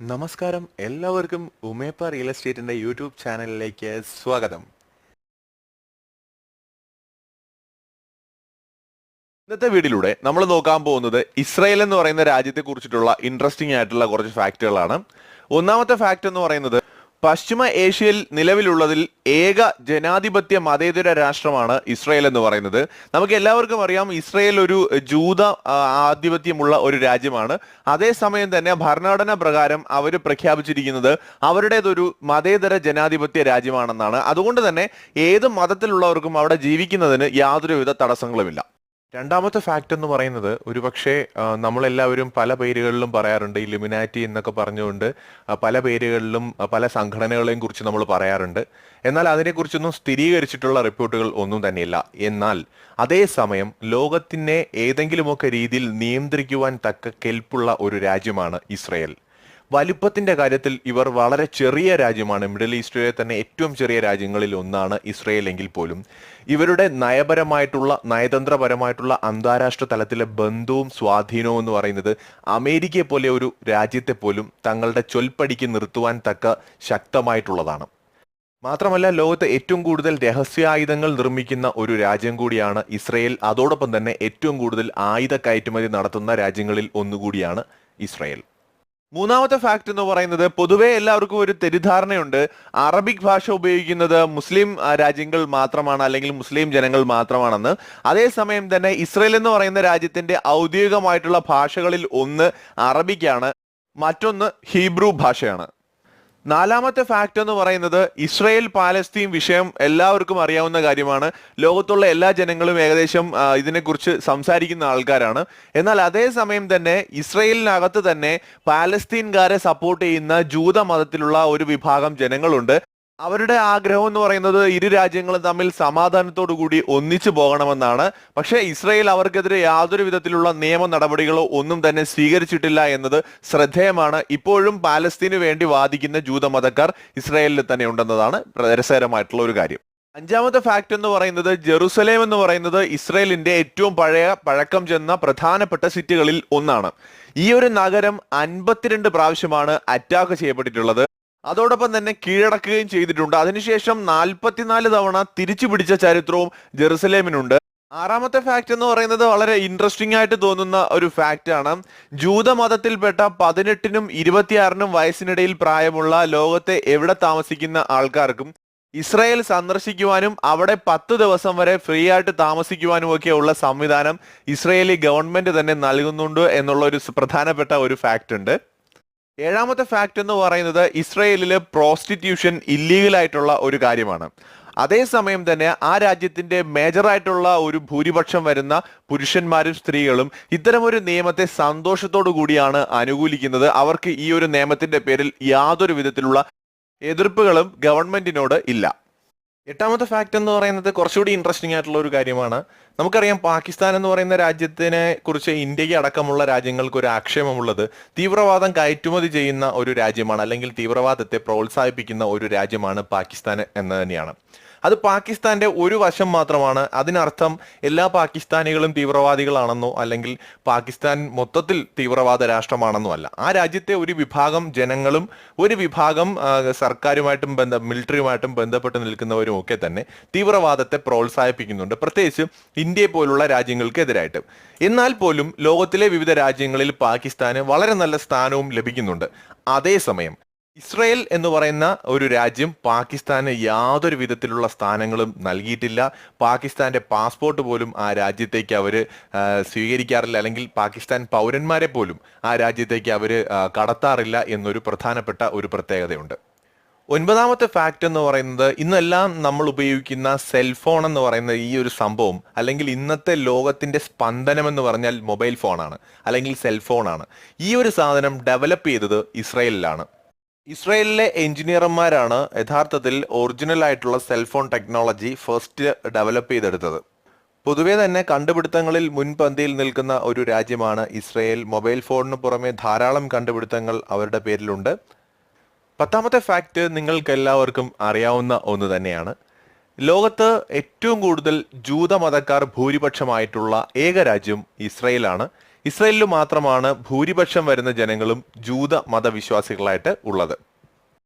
നമസ്കാരം. എല്ലാവർക്കും ഉമേപ്പ real എസ്റ്റേറ്റിന്റെ YouTube ചാനലിലേക്ക് സ്വാഗതം. ഇന്നത്തെ വീഡിയോയിലൂടെ നമ്മൾ നോക്കാൻ പോകുന്നത് ഇസ്രായേൽ എന്ന് പറയുന്ന രാജ്യത്തെ കുറിച്ചിട്ടുള്ള ഇൻട്രസ്റ്റിംഗ് ആയിട്ടുള്ള കുറച്ച് ഫാക്റ്റുകളാണ് ഒന്നാമത്തെ ഫാക്ട് എന്ന് പറയുന്നത് പശ്ചിമ ഏഷ്യയിൽ നിലവിലുള്ളതിൽ ഏക ജനാധിപത്യ മതേതര രാഷ്ട്രമാണ് ഇസ്രായേൽ എന്ന് പറയുന്നത്. നമുക്ക് എല്ലാവർക്കും അറിയാം ഇസ്രായേൽ ഒരു ജൂത ആധിപത്യമുള്ള ഒരു രാജ്യമാണ്. അതേസമയം തന്നെ ഭരണഘടന പ്രകാരം അവർ പ്രഖ്യാപിച്ചിരിക്കുന്നത് അവരുടേതൊരു മതേതര ജനാധിപത്യ രാജ്യമാണെന്നാണ്. അതുകൊണ്ട് തന്നെ ഏത് മതത്തിലുള്ളവർക്കും അവിടെ ജീവിക്കുന്നതിന് യാതൊരുവിധ തടസ്സങ്ങളുമില്ല. രണ്ടാമത്തെ ഫാക്റ്റ് എന്ന് പറയുന്നത് ഒരുപക്ഷെ നമ്മളെല്ലാവരും പല പേരുകളിലും പറയാറുണ്ട് ഇലുമിനാറ്റി എന്നൊക്കെ പറഞ്ഞുകൊണ്ട് പല പേരുകളിലും പല സംഘടനകളെയും കുറിച്ച് നമ്മൾ പറയാറുണ്ട്. എന്നാൽ അതിനെക്കുറിച്ചൊന്നും സ്ഥിരീകരിച്ചിട്ടുള്ള റിപ്പോർട്ടുകൾ ഒന്നും തന്നെയില്ല. എന്നാൽ അതേസമയം ലോകത്തിനെ ഏതെങ്കിലുമൊക്കെ രീതിയിൽ നിയന്ത്രിക്കുവാൻ തക്ക കെൽപ്പുള്ള ഒരു രാജ്യമാണ് ഇസ്രയേൽ. വലിപ്പത്തിന്റെ കാര്യത്തിൽ ഇവർ വളരെ ചെറിയ രാജ്യമാണ്. മിഡിൽ ഈസ്റ്റിലെ തന്നെ ഏറ്റവും ചെറിയ രാജ്യങ്ങളിൽ ഒന്നാണ് ഇസ്രയേൽ എങ്കിൽ പോലും. ഇവരുടെ നയപരമായിട്ടുള്ള നയതന്ത്രപരമായിട്ടുള്ള അന്താരാഷ്ട്ര തലത്തിലെ ബന്ധവും സ്വാധീനവും എന്ന് പറയുന്നത് അമേരിക്കയെ പോലെ ഒരു രാജ്യത്തെ പോലും തങ്ങളുടെ ചൊൽപ്പടിക്ക് നിർത്തുവാൻ തക്ക ശക്തമായിട്ടുള്ളതാണ്. മാത്രമല്ല ലോകത്ത് ഏറ്റവും കൂടുതൽ രഹസ്യായുധങ്ങൾ നിർമ്മിക്കുന്ന ഒരു രാജ്യം കൂടിയാണ് ഇസ്രയേൽ. അതോടൊപ്പം തന്നെ ഏറ്റവും കൂടുതൽ ആയുധ കയറ്റുമതി നടത്തുന്ന രാജ്യങ്ങളിൽ ഒന്നുകൂടിയാണ് ഇസ്രയേൽ. മൂന്നാമത്തെ ഫാക്ട് എന്ന് പറയുന്നത് പൊതുവെ എല്ലാവർക്കും ഒരു തെറ്റിദ്ധാരണയുണ്ട്. അറബിക് ഭാഷ ഉപയോഗിക്കുന്നത് മുസ്ലിം രാജ്യങ്ങൾ മാത്രമാണ് അല്ലെങ്കിൽ മുസ്ലിം ജനങ്ങൾ മാത്രമാണെന്ന്. അതേസമയം തന്നെ ഇസ്രയേൽ എന്ന് പറയുന്ന രാജ്യത്തിന്റെ ഔദ്യോഗികമായിട്ടുള്ള ഭാഷകളിൽ ഒന്ന് അറബിക്കാണ്. മറ്റൊന്ന് ഹീബ്രു ഭാഷയാണ്. നാലാമത്തെ ഫാക്ട് എന്ന് പറയുന്നത് ഇസ്രയേൽ പാലസ്തീൻ വിഷയം എല്ലാവർക്കും അറിയാവുന്ന കാര്യമാണ്. ലോകത്തുള്ള എല്ലാ ജനങ്ങളും ഏകദേശം ഇതിനെക്കുറിച്ച് സംസാരിക്കുന്ന ആൾക്കാരാണ്. എന്നാൽ അതേസമയം തന്നെ ഇസ്രയേലിനകത്ത് തന്നെ പാലസ്തീൻകാരെ സപ്പോർട്ട് ചെയ്യുന്ന ജൂത മതത്തിലുള്ള ഒരു വിഭാഗം ജനങ്ങളുണ്ട്. അവരുടെ ആഗ്രഹം എന്ന് പറയുന്നത് ഇരു രാജ്യങ്ങളും തമ്മിൽ സമാധാനത്തോടു കൂടി ഒന്നിച്ചു പോകണമെന്നാണ്. പക്ഷേ ഇസ്രയേൽ അവർക്കെതിരെ യാതൊരു വിധത്തിലുള്ള നിയമ നടപടികളോ ഒന്നും തന്നെ സ്വീകരിച്ചിട്ടില്ല എന്നത് ശ്രദ്ധേയമാണ്. ഇപ്പോഴും പാലസ്തീന് വേണ്ടി വാദിക്കുന്ന ജൂതമതക്കാർ ഇസ്രയേലിൽ തന്നെ ഉണ്ടെന്നതാണ് രസകരമായിട്ടുള്ള ഒരു കാര്യം. അഞ്ചാമത്തെ ഫാക്ട് എന്ന് പറയുന്നത് ജെറുസലേം എന്ന് പറയുന്നത് ഇസ്രയേലിന്റെ ഏറ്റവും പഴയ പഴക്കം ചെന്ന പ്രധാനപ്പെട്ട സിറ്റികളിൽ ഒന്നാണ്. ഈ ഒരു നഗരം അൻപത്തിരണ്ട് പ്രാവശ്യമാണ് അറ്റാക്ക് ചെയ്യപ്പെട്ടിട്ടുള്ളത്. അതോടൊപ്പം തന്നെ കീഴടക്കുകയും ചെയ്തിട്ടുണ്ട്. അതിനുശേഷം നാൽപ്പത്തിനാല് തവണ തിരിച്ചു പിടിച്ച ചരിത്രവും ജെറുസലേമിനുണ്ട്. ആറാമത്തെ ഫാക്ട് എന്ന് പറയുന്നത് വളരെ ഇൻട്രസ്റ്റിംഗ് ആയിട്ട് തോന്നുന്ന ഒരു ഫാക്റ്റ് ആണ്. ജൂതമതത്തിൽപ്പെട്ട പതിനെട്ടിനും ഇരുപത്തിയാറിനും വയസ്സിനിടയിൽ പ്രായമുള്ള ലോകത്തെ എവിടെ താമസിക്കുന്ന ആൾക്കാർക്കും ഇസ്രായേൽ സന്ദർശിക്കുവാനും അവിടെ പത്ത് ദിവസം വരെ ഫ്രീ ആയിട്ട് താമസിക്കുവാനും ഒക്കെ ഉള്ള സംവിധാനം ഇസ്രായേലി ഗവൺമെന്റ് തന്നെ നൽകുന്നുണ്ട് എന്നുള്ള ഒരു പ്രധാനപ്പെട്ട ഒരു ഫാക്റ്റ് ഉണ്ട്. ഏഴാമത്തെ ഫാക്റ്റ് എന്ന് പറയുന്നത് ഇസ്രയേലിൽ പ്രോസ്റ്റിറ്റ്യൂഷൻ ഇല്ലീഗൽ ആയിട്ടുള്ള ഒരു കാര്യമാണ്. അതേസമയം തന്നെ ആ രാജ്യത്തിന്റെ മേജറായിട്ടുള്ള ഒരു ഭൂരിപക്ഷം വരുന്ന പുരുഷന്മാരും സ്ത്രീകളും ഇത്തരം ഒരു നിയമത്തെ സന്തോഷത്തോടു കൂടിയാണ് അനുകൂലിക്കുന്നത്. അവർക്ക് ഈ ഒരു നിയമത്തിന്റെ പേരിൽ യാതൊരു വിധത്തിലുള്ള എതിർപ്പുകളും ഗവൺമെന്റിനോട് ഇല്ല. എട്ടാമത്തെ ഫാക്റ്റ് എന്ന് പറയുന്നത് കുറച്ചുകൂടി ഇൻട്രസ്റ്റിംഗ് ആയിട്ടുള്ള ഒരു കാര്യമാണ്. നമുക്കറിയാം പാകിസ്ഥാൻ എന്ന് പറയുന്ന രാജ്യത്തിനെ കുറിച്ച് ഇന്ത്യയ്ക്ക് അടക്കമുള്ള രാജ്യങ്ങൾക്ക് ഒരു ആക്ഷേപമുള്ളത് തീവ്രവാദം കയറ്റുമതി ചെയ്യുന്ന ഒരു രാജ്യമാണ് അല്ലെങ്കിൽ തീവ്രവാദത്തെ പ്രോത്സാഹിപ്പിക്കുന്ന ഒരു രാജ്യമാണ് പാകിസ്ഥാൻ എന്ന് തന്നെയാണ്. അത് പാകിസ്ഥാന്റെ ഒരു വശം മാത്രമാണ്. അതിനർത്ഥം എല്ലാ പാകിസ്ഥാനികളും തീവ്രവാദികളാണെന്നോ അല്ലെങ്കിൽ പാകിസ്ഥാൻ മൊത്തത്തിൽ തീവ്രവാദ രാഷ്ട്രമാണെന്നോ അല്ല. ആ രാജ്യത്തെ ഒരു വിഭാഗം ജനങ്ങളും ഒരു വിഭാഗം സർക്കാരുമായിട്ടും ബന്ധ മിലിറ്ററിയുമായിട്ടും ബന്ധപ്പെട്ട് നിൽക്കുന്നവരും ഒക്കെ തന്നെ തീവ്രവാദത്തെ പ്രോത്സാഹിപ്പിക്കുന്നുണ്ട്. പ്രത്യേകിച്ച് ഇന്ത്യയെ പോലുള്ള രാജ്യങ്ങൾക്ക് എതിരായിട്ട്. എന്നാൽ പോലും ലോകത്തിലെ വിവിധ രാജ്യങ്ങളിൽ പാകിസ്ഥാന് വളരെ നല്ല സ്ഥാനവും ലഭിക്കുന്നുണ്ട്. അതേസമയം ഇസ്രയേൽ എന്ന് പറയുന്ന ഒരു രാജ്യം പാകിസ്ഥാന് യാതൊരു വിധത്തിലുള്ള സ്ഥാനങ്ങളും നൽകിയിട്ടില്ല. പാകിസ്ഥാന്റെ പാസ്പോർട്ട് പോലും ആ രാജ്യത്തേക്ക് അവർ സ്വീകരിക്കാറില്ല. അല്ലെങ്കിൽ പാകിസ്ഥാൻ പൗരന്മാരെ പോലും ആ രാജ്യത്തേക്ക് അവർ കടത്താറില്ല എന്നൊരു പ്രധാനപ്പെട്ട ഒരു പ്രത്യേകതയുണ്ട്. ഒൻപതാമത്തെ ഫാക്റ്റ് എന്ന് പറയുന്നത് ഇന്നെല്ലാം നമ്മൾ ഉപയോഗിക്കുന്ന സെൽഫോൺ എന്ന് പറയുന്ന ഈ ഒരു സംഭവം അല്ലെങ്കിൽ ഇന്നത്തെ ലോകത്തിന്റെ സ്പന്ദനം എന്ന് പറഞ്ഞാൽ മൊബൈൽ ഫോണാണ് അല്ലെങ്കിൽ സെൽഫോണാണ് ഈ ഒരു സാധനം ഡെവലപ്പ് ചെയ്തത് ഇസ്രയേലിലാണ്. ഇസ്രയേലിലെ എഞ്ചിനീയർമാരാണ് യഥാർത്ഥത്തിൽ ഒറിജിനൽ ആയിട്ടുള്ള സെൽഫോൺ ടെക്നോളജി ഫസ്റ്റ് ഡെവലപ്പ് ചെയ്തെടുത്തത്. പൊതുവെ തന്നെ കണ്ടുപിടുത്തങ്ങളിൽ മുൻപന്തിയിൽ നിൽക്കുന്ന ഒരു രാജ്യമാണ് ഇസ്രയേൽ. മൊബൈൽ ഫോണിന് പുറമെ ധാരാളം കണ്ടുപിടുത്തങ്ങൾ അവരുടെ പേരിലുണ്ട്. പത്താമത്തെ ഫാക്റ്റ് നിങ്ങൾക്ക് എല്ലാവർക്കും അറിയാവുന്ന ഒന്ന് തന്നെയാണ്. ലോകത്ത് ഏറ്റവും കൂടുതൽ ജൂത മതക്കാർ ഭൂരിപക്ഷമായിട്ടുള്ള ഏക രാജ്യം ഇസ്രയേലാണ്. ഇസ്രയേലിൽ മാത്രമാണ് ഭൂരിപക്ഷം വരുന്ന ജനങ്ങളും ജൂത മതവിശ്വാസികളായിട്ട് ഉള്ളത്.